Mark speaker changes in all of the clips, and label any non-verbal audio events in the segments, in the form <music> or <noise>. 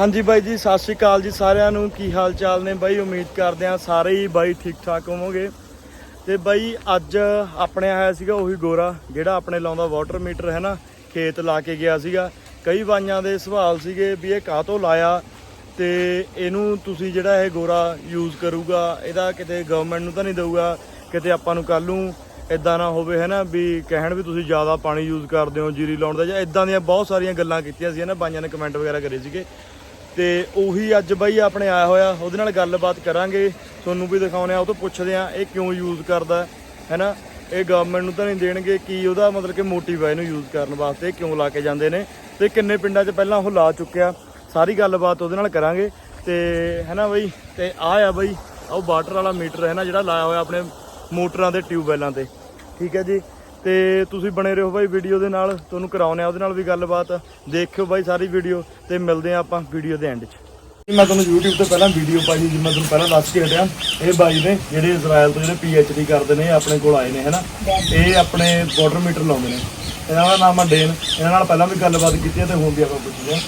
Speaker 1: ਹਾਂਜੀ ਬਾਈ ਜੀ, ਸਤਿ ਸ਼੍ਰੀ ਅਕਾਲ ਜੀ ਸਾਰਿਆਂ ਨੂੰ। ਕੀ ਹਾਲ ਚਾਲ ਨੇ ਬਾਈ? ਉਮੀਦ ਕਰਦੇ ਆ ਸਾਰੇ ਹੀ ਬਾਈ ਠੀਕ ਠਾਕ ਹੋਵੋਗੇ। ਤੇ ਬਾਈ, ਅੱਜ ਆਪਣੇ ਆਇਆ ਸੀਗਾ ਉਹੀ ਗੋਰਾ, ਜਿਹੜਾ ਆਪਣੇ ਲਾਉਂਦਾ ਵਾਟਰ ਮੀਟਰ ਹੈ ਨਾ? ਖੇਤ ਲਾ ਕੇ ਗਿਆ ਸੀਗਾ। ਕਈ ਬਾਈਆਂ ਦੇ ਸਵਾਲ ਸੀਗੇ ਵੀ ਇਹ ਕਾਹ ਤੋਂ ਲਾਇਆ? ਤੇ ਇਹਨੂੰ ਤੁਸੀਂ ਜਿਹੜਾ ਇਹ ਗੋਰਾ ਯੂਜ਼ ਕਰੂਗਾ, ਇਹਦਾ ਕਿਤੇ ਗਵਰਨਮੈਂਟ ਨੂੰ ਤਾਂ ਨਹੀਂ ਦਊਗਾ, ਕਿਤੇ ਆਪਾਂ ਨੂੰ ਕੱਲ ਨੂੰ ਇਦਾਂ ਨਾ ਹੋਵੇ, ਹੈ ਨਾ? ਵੀ ਕਹਿਣ ਵੀ ਤੁਸੀਂ ਜ਼ਿਆਦਾ ਪਾਣੀ ਯੂਜ਼ ਕਰਦੇ ਹੋ ਜੀਰੀ ਲਾਉਣ ਦਾ ਜਾਂ ਇਦਾਂ ਦੀਆਂ ਬਹੁਤ ਸਾਰੀਆਂ ਗੱਲਾਂ ਕੀਤੀਆਂ ਸੀ ਨਾ? ਬਾਈਆਂ ਨੇ ਕਮੈਂਟ ਵਗੈਰਾ ਕਰੇ ਸੀਗੇ। ਤੇ ਉਹੀ ਅੱਜ ਬਾਈ ਆਪਣੇ ਆਇਆ ਹੋਇਆ, ਉਹਦੇ ਨਾਲ ਗੱਲਬਾਤ ਕਰਾਂਗੇ, ਤੁਹਾਨੂੰ ਵੀ ਦਿਖਾਉਣੇ ਆ, ਉਹ ਤੋਂ ਪੁੱਛਦੇ ਆ, ਇਹ ਕਿਉਂ ਯੂਜ਼ ਕਰਦਾ ਹੈ ਨਾ ਇਹ ਗਵਰਨਮੈਂਟ ਨੂੰ ਤਾਂ ਨਹੀਂ ਦੇਣਗੇ, ਕੀ ਉਹਦਾ ਮਤਲਬ ਕਿ ਮੋਟਿਵ ਹੈ ਇਹਨੂੰ ਯੂਜ਼ ਕਰਨ ਵਾਸਤੇ ਕਿਉਂ ਲਾ ਕੇ ਜਾਂਦੇ ਨੇ? ਤੇ ਕਿੰਨੇ ਪਿੰਡਾਂ 'ਚ ਪਹਿਲਾਂ ਉਹ ਲਾ ਚੁੱਕਿਆ, ਸਾਰੀ ਗੱਲਬਾਤ ਉਹਦੇ ਨਾਲ ਕਰਾਂਗੇ। ਤੇ ਹੈ ਨਾ ਬਾਈ, ਤੇ ਆ ਆ ਬਾਈ ਉਹ ਵਾਟਰ ਵਾਲਾ ਮੀਟਰ ਹੈ ਨਾ, ਜਿਹੜਾ ਲਾਇਆ ਹੋਇਆ ਆਪਣੇ ਮੋਟਰਾਂ ਦੇ ਟਿਊਬਵੈਲਾਂ ਤੇ। ਠੀਕ ਹੈ ਜੀ? ਤੇ ਤੁਸੀਂ ਬਣੇ ਰਹੋ ਬਾਈ ਵੀਡੀਓ ਦੇ ਨਾਲ ਤੁਹਾਨੂੰ ਕਰਾਉਨੇ ਆ ਉਹਦੇ ਨਾਲ ਵੀ ਗੱਲਬਾਤ ਦੇਖਿਓ ਬਾਈ ਸਾਰੀ ਵੀਡੀਓ ਤੇ ਮਿਲਦੇ ਆ ਆਪਾਂ ਵੀਡੀਓ ਦੇ ਐਂਡ 'ਚ ਮੈਂ ਤੁਹਾਨੂੰ YouTube ਤੇ ਪਹਿਲਾਂ ਵੀਡੀਓ ਪਾਈ ਜਿਵੇਂ ਮੈਂ ਤੁਹਾਨੂੰ ਪਹਿਲਾਂ ਦੱਸ ਕੇ ਹਟਿਆ ਇਹ ਬਾਈ ਨੇ ਜਿਹੜੇ ਇਜ਼ਰਾਈਲ ਤੋਂ ਜਿਹੜੇ PhD ਕਰਦੇ ਨੇ ਆਪਣੇ ਕੋਲ ਆਏ ਨੇ ਹੈਨਾ ਇਹ ਆਪਣੇ ਵਾਟਰ ਮੀਟਰ ਲਾਉਂਦੇ ਨੇ ਇਹਨਾਂ ਦਾ ਨਾਮ ਆ ਡੇਨ ਇਹਨਾਂ ਨਾਲ ਪਹਿਲਾਂ ਵੀ ਗੱਲਬਾਤ ਕੀਤੀ ਹੈ ਤੇ ਹੁਣ ਵੀ ਆਪਾਂ ਪੁੱਛਦੇ ਹਾਂ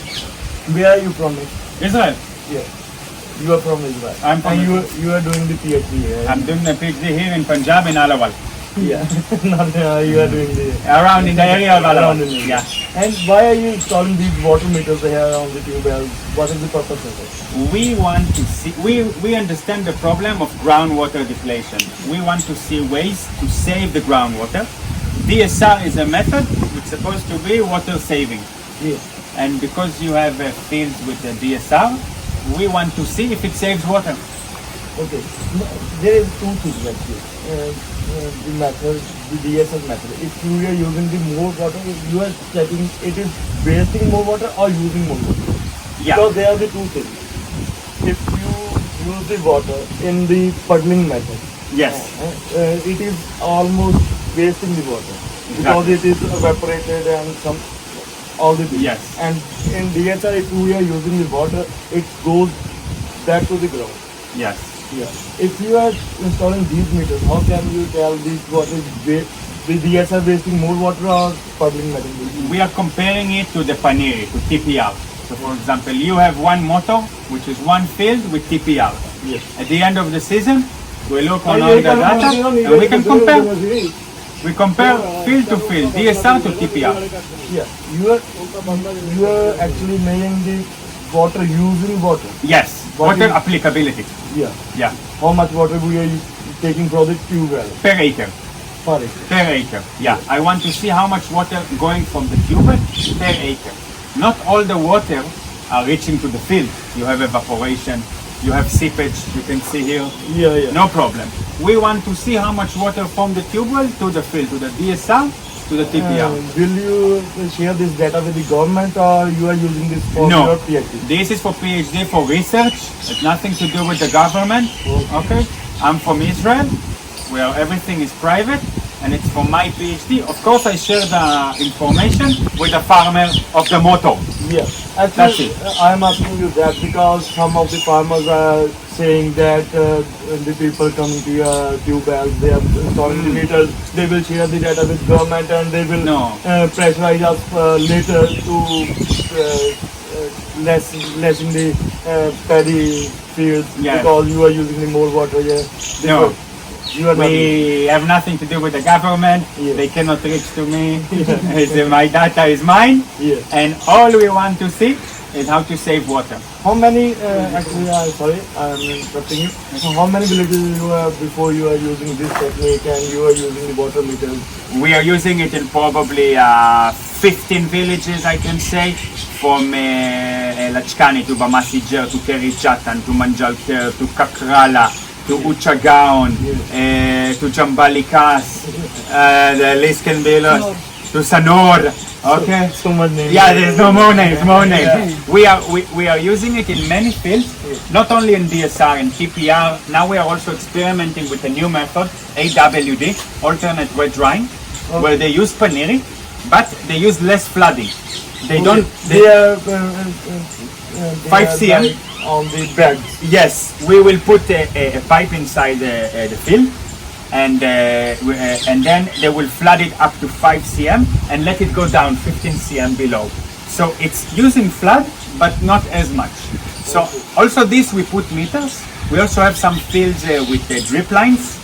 Speaker 1: where are you from
Speaker 2: Israel.
Speaker 1: Yeah. You are from Israel.
Speaker 2: I'm from
Speaker 1: you are doing the PhD here.
Speaker 2: I'm doing a PhD here in Punjab in Alawal.
Speaker 1: Yeah. <laughs> Not, uh, you are doing the
Speaker 2: Around in the area of
Speaker 1: Around
Speaker 2: Alawal.
Speaker 1: in the-
Speaker 2: Yeah.
Speaker 1: And why are you installing these water meters here on the tube wells? What is the purpose of it?
Speaker 2: We want to see, we, we understand the problem of groundwater depletion. We want to see ways to save the groundwater. DSR is a method which is supposed to be water saving.
Speaker 1: Yes.
Speaker 2: And because you have uh, fields with the DSR, we want to see if it saves water.
Speaker 1: Okay. There is two things actually. Uh, uh, the method, the DSS method. If you are using the more water, you are checking it is wasting more water or using more water.
Speaker 2: Yeah.
Speaker 1: Because there are the two things. If you use the water in the puddling method,
Speaker 2: Yes.
Speaker 1: uh, it is almost wasting the water because it is evaporated and some all the things.
Speaker 2: Yes.
Speaker 1: And in DSR, if we are using the water, it goes back to the ground.
Speaker 2: Yes.
Speaker 1: Yeah. If you are installing these meters, how can you tell these water is the DSR wasting more water or method? wasting?
Speaker 2: We are comparing it to the Paneri, to TPR. So for example, you have one motor, which is one field with TPR.
Speaker 1: Yes.
Speaker 2: At the end of the season, we look on oh, all the data and we can compare. We compare field to field, DSR to TPR.
Speaker 1: Yeah. You are you are actually measuring the water using water.
Speaker 2: Yes,
Speaker 1: What
Speaker 2: water
Speaker 1: is-
Speaker 2: applicability.
Speaker 1: Yeah.
Speaker 2: Yeah,
Speaker 1: How much water we are taking from the tube well
Speaker 2: per acre.
Speaker 1: per acre?
Speaker 2: Per acre. Yeah, I want to see how much water going from the tube per acre. Not all the water are reaching to the field. You have evaporation, you have seepage, you can see here.
Speaker 1: Yeah, yeah.
Speaker 2: No problem. We want to see how much water from the tube well to the field, to the DSR, to the TPR.
Speaker 1: Uh, will you share this data with the government or you are using this for
Speaker 2: no,
Speaker 1: your PhD?
Speaker 2: this is for PhD for research. It's nothing to do with the government. Okay, I'm from Israel, where everything is private, and it's for my PhD. Of course, I share the information with the farmer of the motor.
Speaker 1: Yeah,
Speaker 2: That's it.
Speaker 1: I'm asking you that because some of the farmers are saying that uh, the people coming to your tube wells, they are the meters, they will share the data with government and they will
Speaker 2: No.
Speaker 1: uh, pressurize us uh, later to uh, uh, less lessen the uh, paddy fields
Speaker 2: Yeah.
Speaker 1: because you are using the more water. Yeah,
Speaker 2: No.
Speaker 1: You are.
Speaker 2: We have nothing to do with the government.
Speaker 1: Yeah.
Speaker 2: They cannot reach to me. <laughs> <laughs> My data is mine,
Speaker 1: Yeah.
Speaker 2: and all we want to see is how to save water.
Speaker 1: How many, uh, actually, uh, sorry, I'm interrupting you. So how many villages you have before you are using this technique and you are using the water meters?
Speaker 2: We are using it in probably uh, 15 villages, I can say, from uh, Lachkani to Bamasijer to Kerichatan to Manjalker to Kakrala to Uchagaon uh, to Jambalikas. Uh, the list can be long. To Sanor. Okay.
Speaker 1: So much name.
Speaker 2: Yeah, there's no more names, more names.
Speaker 1: Yeah.
Speaker 2: We are we, we are using it in many fields, not only in DSR and TPR. Now we are also experimenting with a new method, AWD, alternate wet drying, where they use paneri, but they use less flooding. They don't.
Speaker 1: They,
Speaker 2: They,
Speaker 1: are uh, uh, uh, they
Speaker 2: Five
Speaker 1: are
Speaker 2: cm.
Speaker 1: on the beds.
Speaker 2: yes, we will put a, a, a pipe inside the, uh, the field, and uh, uh, and then they will flood it up to 5 cm and let it go down 15 cm below. So it's using flood, but not as much. So also this we put meters. We also have some fields uh, with the drip lines.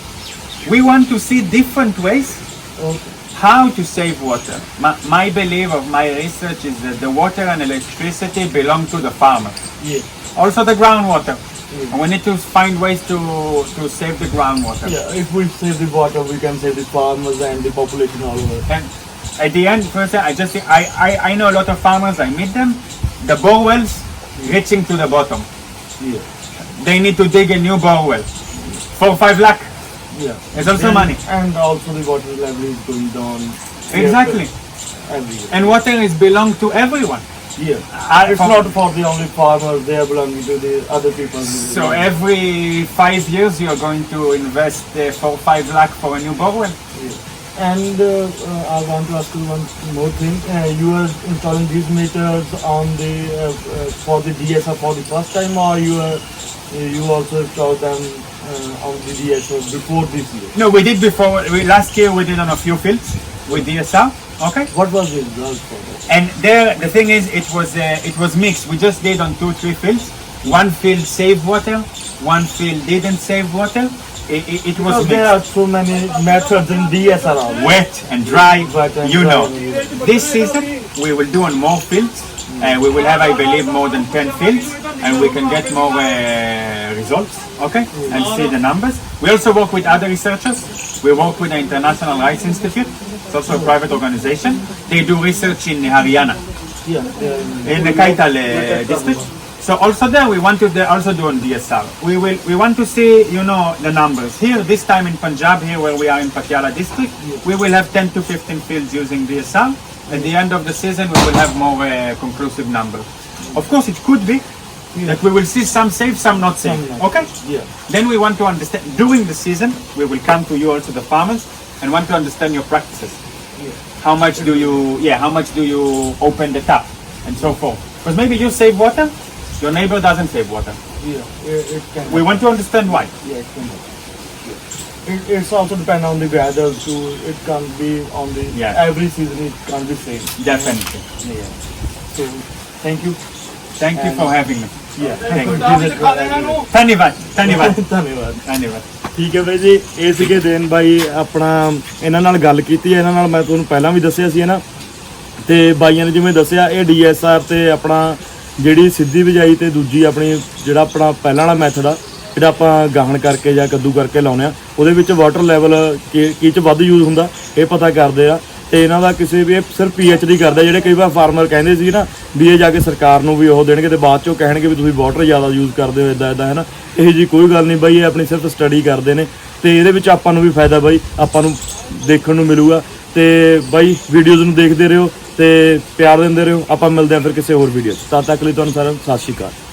Speaker 2: We want to see different ways
Speaker 1: Okay.
Speaker 2: how to save water. My, my belief of my research is that the water and electricity belong to the farmer.
Speaker 1: Yeah.
Speaker 2: Also the groundwater. And we need to find ways to, to save the groundwater.
Speaker 1: Yeah, if we save the water, we can save the farmers and the population all over.
Speaker 2: And at the end, first I just I, I, I know a lot of farmers, I meet them, the bore wells reaching to the bottom.
Speaker 1: Yeah.
Speaker 2: They need to dig a new bore well. Four five lakh.
Speaker 1: Yeah.
Speaker 2: It's also
Speaker 1: and,
Speaker 2: money.
Speaker 1: And also the water level is going down.
Speaker 2: Exactly. And water is belong to everyone.
Speaker 1: Yeah.
Speaker 2: I-
Speaker 1: It's not for the only farmers, they are belonging to the other people.
Speaker 2: So every five years you're going to invest uh, four five lakh for a new bore well.
Speaker 1: Yeah. And uh, uh, I want to ask you one more thing. Uh, you are installing these meters on the uh, uh, for the DSR for the first time, or you are you also installed them uh, on the DSR before this year?
Speaker 2: No, we did before. We, last year we did on a few fields with DSR. Okay.
Speaker 1: What was the result for that?
Speaker 2: And there, the thing is, it was uh, it was mixed. We just did on two, three fields. One field saved water, one field didn't save water. It, it, it was
Speaker 1: Because there are
Speaker 2: mixed.
Speaker 1: so many methods in also.
Speaker 2: wet and dry.
Speaker 1: but
Speaker 2: you know. This season we will do on more fields. Uh, we will have, I believe, more than ten fields, and we can get more uh, results. Okay, and see the numbers. We also work with other researchers. We work with the International Rice Institute. It's also a private organization. They do research in Haryana.
Speaker 1: Yeah. yeah.
Speaker 2: in the Kaital uh, district. So also there we want to also do on DSR. We will we want to see you know the numbers here this time in Punjab here where we are in Patiala district we will have 10 to 15 fields using DSR. At the end of the season we will have more uh, conclusive numbers. Of course it could be that we will see some safe some not safe. Okay.
Speaker 1: Yeah.
Speaker 2: Then we want to understand during the season we will come to you also the farmers and want to understand your practices.
Speaker 1: Yeah.
Speaker 2: How much do you, yeah, how much do you open the tap and so forth? Because maybe you save water, your neighbor doesn't save water.
Speaker 1: Yeah, it, it can.
Speaker 2: We want to understand why.
Speaker 1: Yeah, it can. Yeah. It, it's also depend on the weather too. It can be on the
Speaker 2: yeah.
Speaker 1: every season. It can be same.
Speaker 2: Definitely.
Speaker 1: Yeah. So thank you.
Speaker 2: Thank and you for having me.
Speaker 1: Yeah.
Speaker 2: Thank you. Thank you.
Speaker 1: Thank
Speaker 2: you.
Speaker 1: ਠੀਕ ਹੈ ਬਾਈ ਜੀ, ਇਹ ਸੀਗੇ ਦੇਨ ਬਾਈ ਆਪਣਾ ਇਹਨਾਂ ਨਾਲ ਗੱਲ ਕੀਤੀ ਹੈ, ਇਹਨਾਂ ਨਾਲ ਮੈਂ ਤੁਹਾਨੂੰ ਪਹਿਲਾਂ ਵੀ ਦੱਸਿਆ ਸੀ ਹੈ ਨਾ। ਤੇ ਬਾਈਆਂ ਨੇ ਜਿਵੇਂ ਦੱਸਿਆ, ਇਹ ਡੀਐਸਆਰ ਤੇ ਆਪਣਾ ਜਿਹੜੀ ਸਿੱਧੀ ਬਿਜਾਈ ਤੇ ਦੂਜੀ ਆਪਣੀ ਜਿਹੜਾ ਆਪਣਾ ਪਹਿਲਾਂ ਵਾਲਾ ਮੈਥਡ ਆ ਜਿਹੜਾ ਆਪਾਂ ਗਾਹਣ ਕਰਕੇ ਜਾਂ ਕੱਦੂ ਕਰਕੇ ਲਾਉਨੇ ਆ। ਉਹਦੇ ਵਿੱਚ ਵਾਟਰ ਲੈਵਲ ਕੀ ਚ ਵੱਧ ਯੂਜ਼ ਹੁੰਦਾ, ਇਹ ਪਤਾ ਕਰਦੇ ਆ। ਤੇ ਇਹਨਾਂ ਦਾ ਕਿਸੇ ਵੀ ਇਹ ਸਿਰਫ ਪੀਐਚਡੀ ਕਰਦੇ ਆ, ਜਿਹੜੇ ਕਈ ਵਾਰ ਫਾਰਮਰ ਕਹਿੰਦੇ ਸੀ ਨਾ ਵੀ ਇਹ ਜਾ ਕੇ ਸਰਕਾਰ ਨੂੰ ਵੀ ਉਹ ਦੇਣਗੇ ਤੇ ਬਾਅਦ ਚੋਂ ਕਹਿਣਗੇ ਵੀ ਤੁਸੀਂ ਵਾਟਰ ਜ਼ਿਆਦਾ ਯੂਜ਼ ਕਰਦੇ ਹੋ ਇਦਾਂ ਇਦਾਂ ਹੈ ਨਾ? ਇਹ ਜੀ ਕੋਈ ਗੱਲ ਨਹੀਂ ਬਾਈ ਇਹ ਆਪਣੀ ਸਿਰਫ ਸਟੱਡੀ ਕਰਦੇ ਨੇ ਤੇ ਇਹਦੇ ਵਿੱਚ ਆਪਾਂ ਨੂੰ ਵੀ ਫਾਇਦਾ ਬਾਈ ਆਪਾਂ ਨੂੰ ਦੇਖਣ ਨੂੰ ਮਿਲੂਗਾ ਤੇ ਬਾਈ ਵੀਡੀਓਜ਼ ਨੂੰ ਦੇਖਦੇ ਰਹੋ ਤੇ ਪਿਆਰ ਦਿੰਦੇ ਰਹੋ ਆਪਾਂ ਮਿਲਦੇ ਹਾਂ ਫਿਰ ਕਿਸੇ ਹੋਰ ਵੀਡੀਓ 'ਚ। ਤਦ ਤੱਕ ਲਈ ਤੁਹਾਨੂੰ ਸਾਰਿਆਂ ਨੂੰ ਸਤਿ ਸ਼੍ਰੀ ਅਕਾਲ।